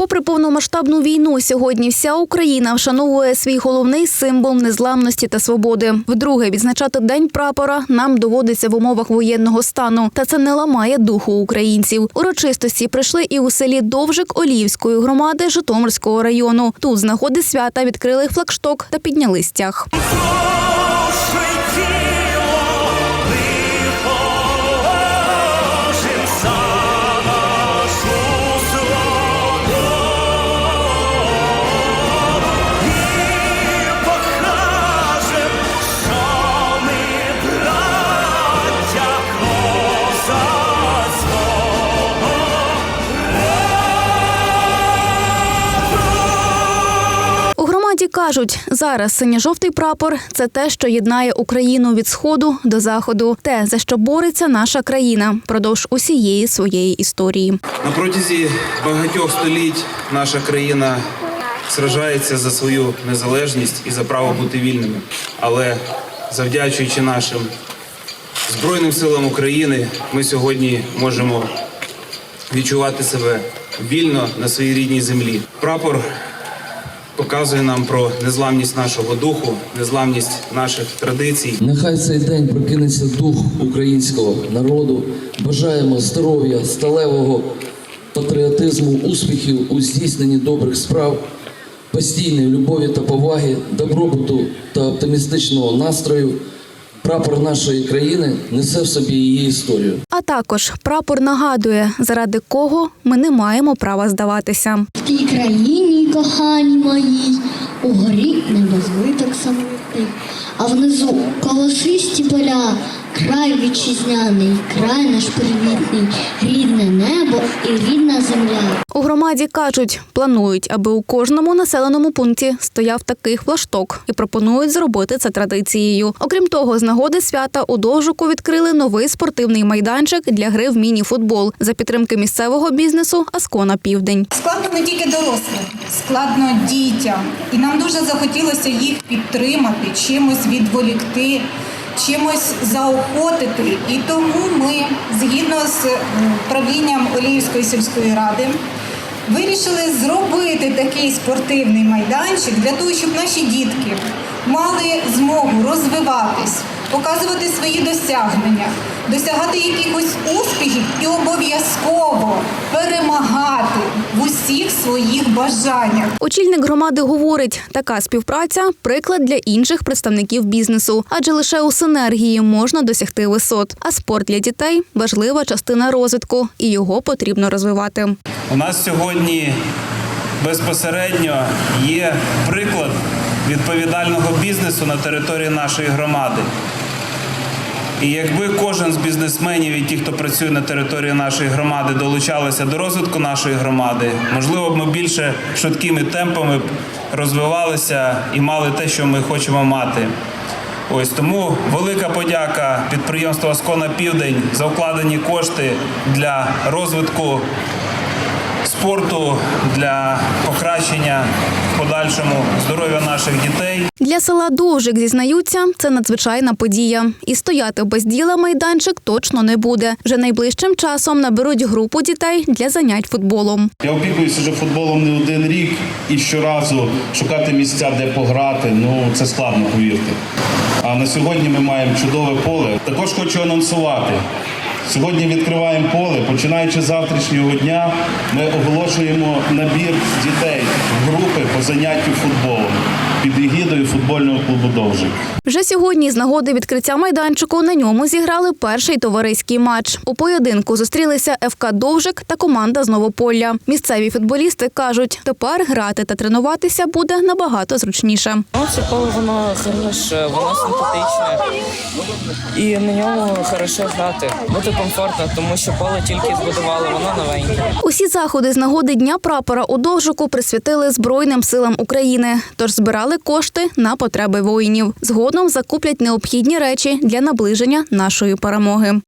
Попри повномасштабну війну, сьогодні вся Україна вшановує свій головний символ незламності та свободи. Вдруге відзначати день прапора нам доводиться в умовах воєнного стану, та це не ламає духу українців. Урочистості прийшли і у селі Довжик Олівської громади Житомирського району. Тут з нагоди свята відкрили флагшток та підняли стяг. Кажуть, зараз синьо-жовтий прапор це те, що єднає Україну від сходу до заходу, те за що бореться наша країна продовж усієї своєї історії. На протязі багатьох століть наша країна сражається за свою незалежність і за право бути вільними. Але завдячуючи нашим Збройним силам України, ми сьогодні можемо відчувати себе вільно на своїй рідній землі. Прапор показує нам про незламність нашого духу, незламність наших традицій. Нехай цей день прокинеться дух українського народу. Бажаємо здоров'я, сталевого патріотизму, успіхів у здійсненні добрих справ, постійної любові та поваги, добробуту та оптимістичного настрою. Прапор нашої країни несе в собі її історію. А також прапор нагадує, заради кого ми не маємо права здаватися. В тій країні, кохані моїй, угорі небозвиток самотний, а внизу колосисті поля, край вітчизняний, край наш привітний, рідне небо і рідна земля. У громаді кажуть, планують, аби у кожному населеному пункті стояв такий флашток і пропонують зробити це традицією. Окрім того, з нагоди свята у Довжику відкрили новий спортивний майданчик для гри в міні-футбол за підтримки місцевого бізнесу Аскона Південь. Складно не тільки дорослим, складно дітям. І нам дуже захотілося їх підтримати, чимось відволікти, чимось заохотити. І тому ми, згідно з правлінням Оліївської сільської ради, вирішили зробити такий спортивний майданчик для того, щоб наші дітки мали змогу розвиватись, показувати свої досягнення, досягати якихось успіхів і обов'язково перемагати в усіх своїх бажаннях. Очільник громади говорить, така співпраця приклад для інших представників бізнесу, адже лише у синергії можна досягти висот. А спорт для дітей важлива частина розвитку, і його потрібно розвивати. У нас сьогодні безпосередньо є приклад відповідального бізнесу на території нашої громади. І якби кожен з бізнесменів і ті, хто працює на території нашої громади, долучалися до розвитку нашої громади, можливо б ми більше швидкими темпами розвивалися і мали те, що ми хочемо мати. Ось тому велика подяка підприємству Аскона Південь за вкладені кошти для розвитку спорту, для покращення подальшому здоров'я наших дітей. Для села Довжик зізнаються, це надзвичайна подія. І стояти без діла майданчик точно не буде. Вже найближчим часом наберуть групу дітей для занять футболом. Я опікуюся вже футболом не один рік і щоразу шукати місця, де пограти. Ну це складно, повірте. А на сьогодні ми маємо чудове поле. Також хочу анонсувати. Сьогодні відкриваємо поле. Починаючи з завтрашнього дня, ми оголошуємо набір дітей в групи по заняттю футболом під егідою футбольного клубу Довжик. Вже сьогодні з нагоди відкриття майданчику на ньому зіграли перший товариський матч. У поєдинку зустрілися ФК Довжик та команда з Новополля. Місцеві футболісти кажуть, тепер грати та тренуватися буде набагато зручніше. Ну, це поле воно хороше, воно симпатичне. І на ньому хорошо грати. Буде комфортно, тому що поле тільки збудували, воно новеньке. Усі заходи з нагоди Дня прапора у Довжику присвятили Збройним силам України, тож збирали кошти на потреби воїнів. Згодом закуплять необхідні речі для наближення нашої перемоги.